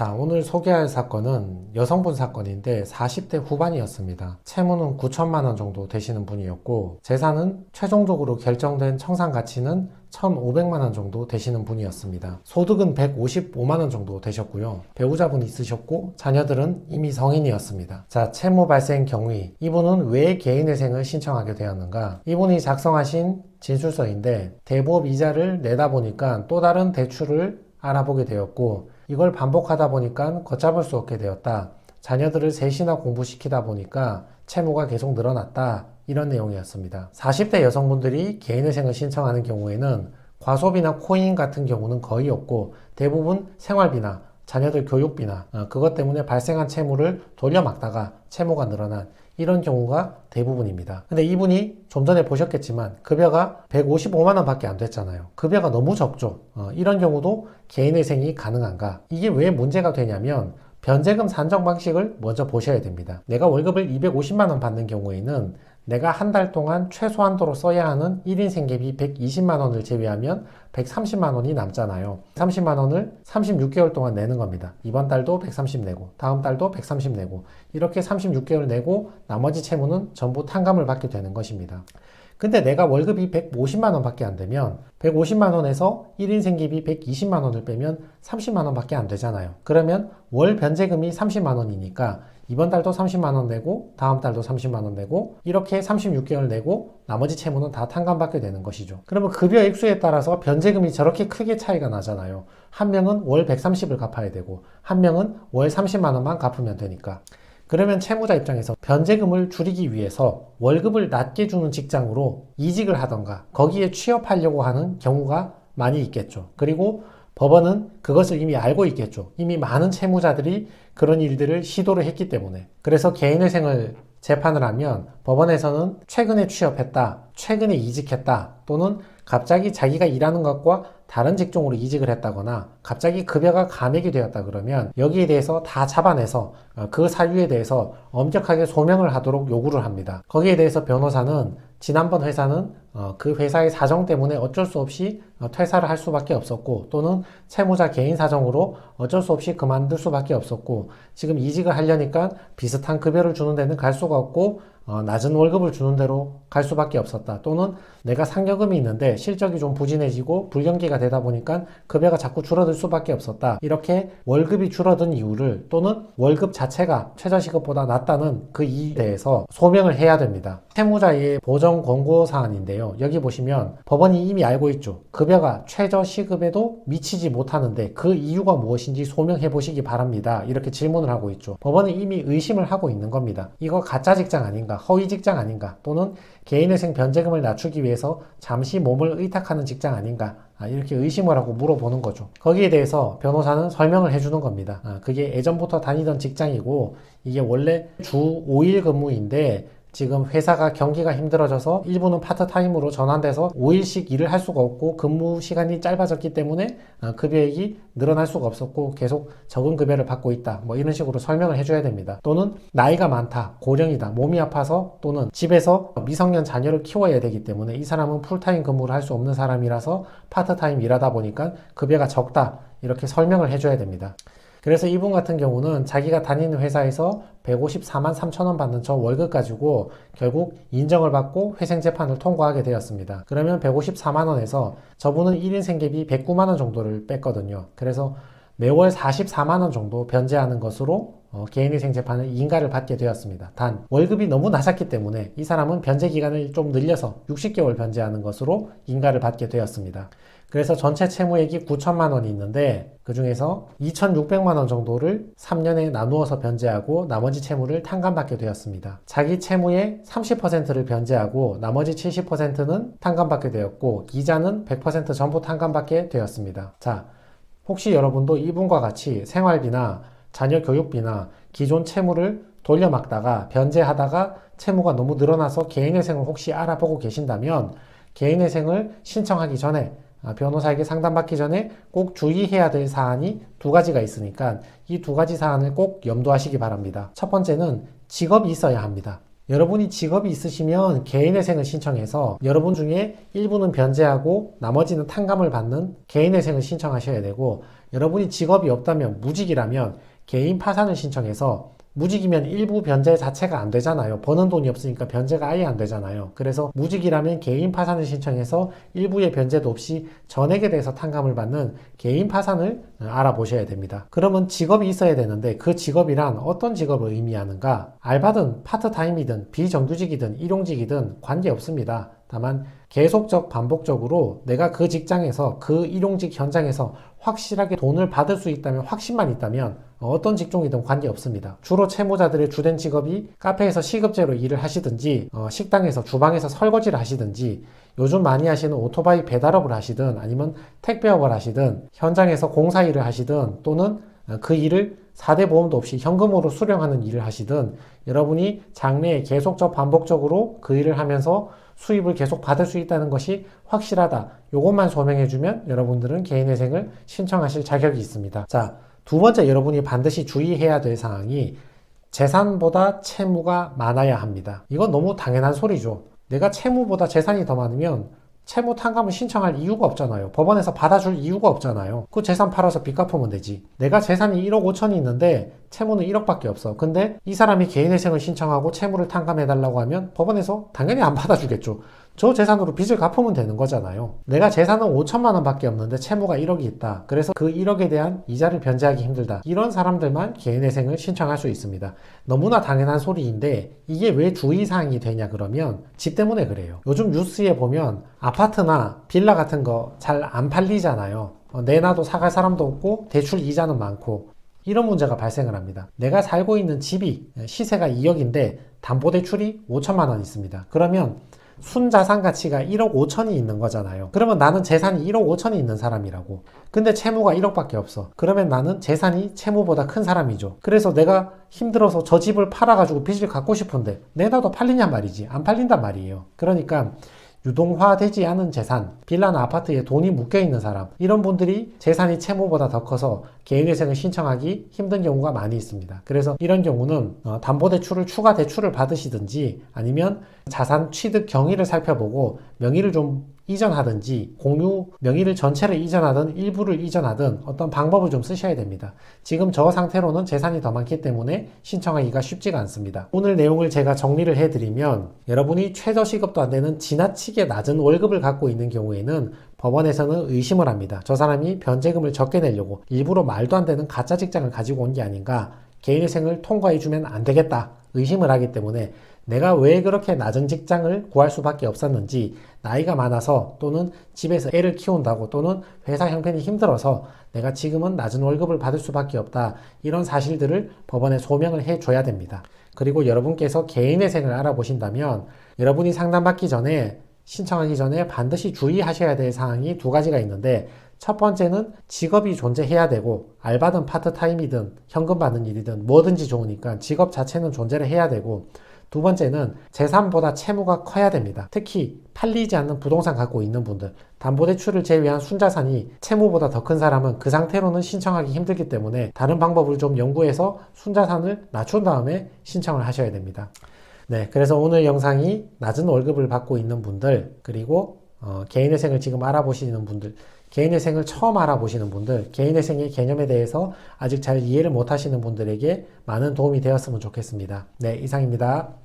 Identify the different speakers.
Speaker 1: 자, 오늘 소개할 사건은 여성분 사건인데 40대 후반이었습니다. 채무는 9천만 원 정도 되시는 분이었고 재산은 최종적으로 결정된 청산 가치는 1,500만 원 정도 되시는 분이었습니다. 소득은 155만 원 정도 되셨고요. 배우자분 있으셨고 자녀들은 이미 성인이었습니다. 자, 채무 발생 경위. 이분은 왜 개인회생을 신청하게 되었는가? 이분이 작성하신 진술서인데 대부업 이자를 내다 보니까 또 다른 대출을 알아보게 되었고 이걸 반복하다 보니까 걷잡을 수 없게 되었다. 자녀들을 셋이나 공부시키다 보니까 채무가 계속 늘어났다. 이런 내용이었습니다. 40대 여성분들이 개인회생을 신청하는 경우에는 과소비나 코인 같은 경우는 거의 없고 대부분 생활비나 자녀들 교육비나 어, 그것 때문에 발생한 채무를 돌려막다가 채무가 늘어난 이런 경우가 대부분입니다. 근데 이분이 좀 전에 보셨겠지만 급여가 155만 원밖에 안 됐잖아요. 급여가 너무 적죠. 어, 이런 경우도 개인회생이 가능한가? 이게 왜 문제가 되냐면 변제금 산정 방식을 먼저 보셔야 됩니다. 내가 월급을 250만 원 받는 경우에는 내가 한 달 동안 최소한도로 써야 하는 1인 생계비 120만 원을 제외하면 130만 원이 남잖아요. 30만 원을 36개월 동안 내는 겁니다. 이번 달도 130 내고, 다음 달도 130 내고, 이렇게 36개월 내고 나머지 채무는 전부 탕감을 받게 되는 것입니다. 근데 내가 월급이 150만 원밖에 안 되면 150만 원에서 1인 생계비 120만 원을 빼면 30만 원밖에 안 되잖아요. 그러면 월 변제금이 30만 원이니까 이번 달도 30만 원 내고 다음 달도 30만 원 내고 이렇게 36개월 내고 나머지 채무는 다 탕감받게 되는 것이죠. 그러면 급여 액수에 따라서 변제금이 저렇게 크게 차이가 나잖아요. 한 명은 월 130을 갚아야 되고 한 명은 월 30만 원만 갚으면 되니까. 그러면 채무자 입장에서 변제금을 줄이기 위해서 월급을 낮게 주는 직장으로 이직을 하던가 거기에 취업하려고 하는 경우가 많이 있겠죠. 그리고 법원은 그것을 이미 알고 있겠죠. 이미 많은 채무자들이 그런 일들을 시도를 했기 때문에. 그래서 개인회생을 재판을 하면 법원에서는 최근에 취업했다, 최근에 이직했다, 또는 갑자기 자기가 일하는 것과 다른 직종으로 이직을 했다거나 갑자기 급여가 감액이 되었다 그러면 여기에 대해서 다 잡아내서 어, 그 사유에 대해서 엄격하게 소명을 하도록 요구를 합니다. 거기에 대해서 변호사는 지난번 회사는 어, 그 회사의 사정 때문에 어쩔 수 없이 어, 퇴사를 할 수밖에 없었고 또는 채무자 개인 사정으로 어쩔 수 없이 그만둘 수밖에 없었고 지금 이직을 하려니까 비슷한 급여를 주는 데는 갈 수가 없고 어, 낮은 월급을 주는 대로 갈 수밖에 없었다. 또는 내가 상여금이 있는데 실적이 좀 부진해지고 불경기가 되다 보니까 급여가 자꾸 줄어들 수밖에 없었다. 이렇게 월급이 줄어든 이유를 또는 월급 자체가 최저시급보다 낮다는 그 이유에 대해서 소명을 해야 됩니다. 채무자의 보정 권고 사안인데요. 여기 보시면 법원이 이미 알고 있죠. 급여가 최저시급에도 미치지 못하는데 그 이유가 무엇인지 소명해 보시기 바랍니다. 이렇게 질문을 하고 있죠. 법원은 이미 의심을 하고 있는 겁니다. 이거 가짜 직장 아닌가? 허위 직장 아닌가? 또는 개인회생 변제금을 낮추기 위해서 잠시 몸을 의탁하는 직장 아닌가? 아, 이렇게 의심을 하고 물어보는 거죠. 거기에 대해서 변호사는 설명을 해주는 겁니다. 아, 그게 예전부터 다니던 직장이고 이게 원래 주 5일 근무인데 지금 회사가 경기가 힘들어져서 일부는 파트타임으로 전환돼서 5일씩 일을 할 수가 없고 근무 시간이 짧아졌기 때문에 어, 급여액이 늘어날 수가 없었고 계속 적은 급여를 받고 있다. 뭐 이런 식으로 설명을 해줘야 됩니다. 또는 나이가 많다, 고령이다, 몸이 아파서 또는 집에서 미성년 자녀를 키워야 되기 때문에 이 사람은 풀타임 근무를 할 수 없는 사람이라서 파트타임 일하다 보니까 급여가 적다. 이렇게 설명을 해줘야 됩니다. 그래서 이분 같은 경우는 자기가 다니는 회사에서 154만 3천 원 받는 저 월급 가지고 결국 인정을 받고 회생 재판을 통과하게 되었습니다. 그러면 154만 원에서 저분은 1인 생계비 109만 원 정도를 뺐거든요. 그래서 매월 44만 원 정도 변제하는 것으로 어, 개인 회생 재판을 인가를 받게 되었습니다. 단 월급이 너무 낮았기 때문에 이 사람은 변제 기간을 좀 늘려서 60개월 변제하는 것으로 인가를 받게 되었습니다. 그래서 전체 채무액이 9천만 원이 있는데 그 중에서 2,600만 원 정도를 3년에 나누어서 변제하고 나머지 채무를 탕감받게 되었습니다. 자기 채무의 30%를 변제하고 나머지 70%는 탕감받게 되었고 이자는 100% 전부 탕감받게 되었습니다. 자, 혹시 여러분도 이분과 같이 생활비나 자녀 교육비나 기존 채무를 돌려막다가 변제하다가 채무가 너무 늘어나서 개인회생을 혹시 알아보고 계신다면 개인회생을 신청하기 전에 아, 변호사에게 상담받기 전에 꼭 주의해야 될 사안이 두 가지가 있으니까 이 두 가지 사안을 꼭 염두하시기 바랍니다. 첫 번째는 직업이 있어야 합니다. 여러분이 직업이 있으시면 개인회생을 신청해서 여러분 중에 일부는 변제하고 나머지는 탕감을 받는 개인회생을 신청하셔야 되고 여러분이 직업이 없다면 무직이라면 개인 파산을 신청해서 무직이면 일부 변제 자체가 안 되잖아요. 버는 돈이 없으니까 변제가 아예 안 되잖아요. 그래서 무직이라면 개인 파산을 신청해서 일부의 변제도 없이 전액에 대해서 탕감을 받는 개인 파산을 어, 알아보셔야 됩니다. 그러면 직업이 있어야 되는데 그 직업이란 어떤 직업을 의미하는가? 알바든 파트타임이든 비정규직이든 일용직이든 관계없습니다. 다만 계속적 반복적으로 내가 그 직장에서 그 일용직 현장에서 확실하게 돈을 받을 수 있다면 확신만 있다면 어떤 직종이든 관계없습니다. 주로 채무자들의 주된 직업이 카페에서 시급제로 일을 하시든지 어, 식당에서 주방에서 설거지를 하시든지 요즘 많이 하시는 오토바이 배달업을 하시든 아니면 택배업을 하시든 현장에서 공사 일을 하시든 또는 어, 그 일을 4대 보험도 없이 현금으로 수령하는 일을 하시든 여러분이 장래에 계속적 반복적으로 그 일을 하면서 수입을 계속 받을 수 있다는 것이 확실하다. 요것만 소명해주면 여러분들은 개인회생을 신청하실 자격이 있습니다. 자, 두 번째 여러분이 반드시 주의해야 될 사항이 재산보다 채무가 많아야 합니다. 이건 너무 당연한 소리죠. 내가 채무보다 재산이 더 많으면 채무 탕감을 신청할 이유가 없잖아요. 법원에서 받아줄 이유가 없잖아요. 그 재산 팔아서 빚 갚으면 되지. 내가 재산이 1억 5천이 있는데 채무는 1억밖에 없어. 근데 이 사람이 개인회생을 신청하고 채무를 탕감해달라고 하면 법원에서 당연히 안 받아주겠죠. 저 재산으로 빚을 갚으면 되는 거잖아요. 내가 재산은 5천만 원밖에 없는데 채무가 1억이 있다. 그래서 그 1억에 대한 이자를 변제하기 힘들다. 이런 사람들만 개인회생을 신청할 수 있습니다. 너무나 당연한 소리인데 이게 왜 주의사항이 되냐 그러면 집 때문에 그래요. 요즘 뉴스에 보면 아파트나 빌라 같은 거 잘 안 팔리잖아요. 어, 내놔도 사갈 사람도 없고 대출 이자는 많고 이런 문제가 발생을 합니다. 내가 살고 있는 집이 시세가 2억인데 담보대출이 5천만 원 있습니다. 그러면 순자산 가치가 1억 5천이 있는 거잖아요. 그러면 나는 재산이 1억 5천이 있는 사람이라고. 근데 채무가 1억밖에 없어. 그러면 나는 재산이 채무보다 큰 사람이죠. 그래서 내가 힘들어서 저 집을 팔아가지고 빚을 갚고 싶은데 내놔도 팔리냐 말이지. 안 팔린단 말이에요. 그러니까 유동화되지 않은 재산, 빌라나 아파트에 돈이 묶여 있는 사람, 이런 분들이 재산이 채무보다 더 커서 개인회생을 신청하기 힘든 경우가 많이 있습니다. 그래서 이런 경우는 어, 담보대출을 추가 대출을 받으시든지 아니면 자산 취득 경위를 살펴보고 명의를 좀 이전하든지 공유 명의를 전체를 이전하든 일부를 이전하든 어떤 방법을 좀 쓰셔야 됩니다. 지금 저 상태로는 재산이 더 많기 때문에 신청하기가 쉽지가 않습니다. 오늘 내용을 제가 정리를 해드리면 여러분이 최저 시급도 안 되는 지나치게 낮은 월급을 갖고 있는 경우에는 법원에서는 의심을 합니다. 저 사람이 변제금을 적게 내려고 일부러 말도 안 되는 가짜 직장을 가지고 온 게 아닌가 개인회생을 통과해주면 안 되겠다 의심을 하기 때문에 내가 왜 그렇게 낮은 직장을 구할 수밖에 없었는지 나이가 많아서 또는 집에서 애를 키운다고 또는 회사 형편이 힘들어서 내가 지금은 낮은 월급을 받을 수밖에 없다 이런 사실들을 법원에 소명을 해줘야 됩니다. 그리고 여러분께서 개인회생을 알아보신다면 여러분이 상담받기 전에 신청하기 전에 반드시 주의하셔야 될 사항이 두 가지가 있는데 첫 번째는 직업이 존재해야 되고 알바든 파트타임이든 현금 받는 일이든 뭐든지 좋으니까 직업 자체는 존재를 해야 되고 두 번째는 재산보다 채무가 커야 됩니다. 특히 팔리지 않는 부동산 갖고 있는 분들, 담보대출을 제외한 순자산이 채무보다 더 큰 사람은 그 상태로는 신청하기 힘들기 때문에 다른 방법을 좀 연구해서 순자산을 낮춘 다음에 신청을 하셔야 됩니다. 네, 그래서 오늘 영상이 낮은 월급을 받고 있는 분들, 그리고 어, 개인회생을 지금 알아보시는 분들, 개인회생을 처음 알아보시는 분들, 개인회생의 개념에 대해서 아직 잘 이해를 못 하시는 분들에게 많은 도움이 되었으면 좋겠습니다. 네, 이상입니다.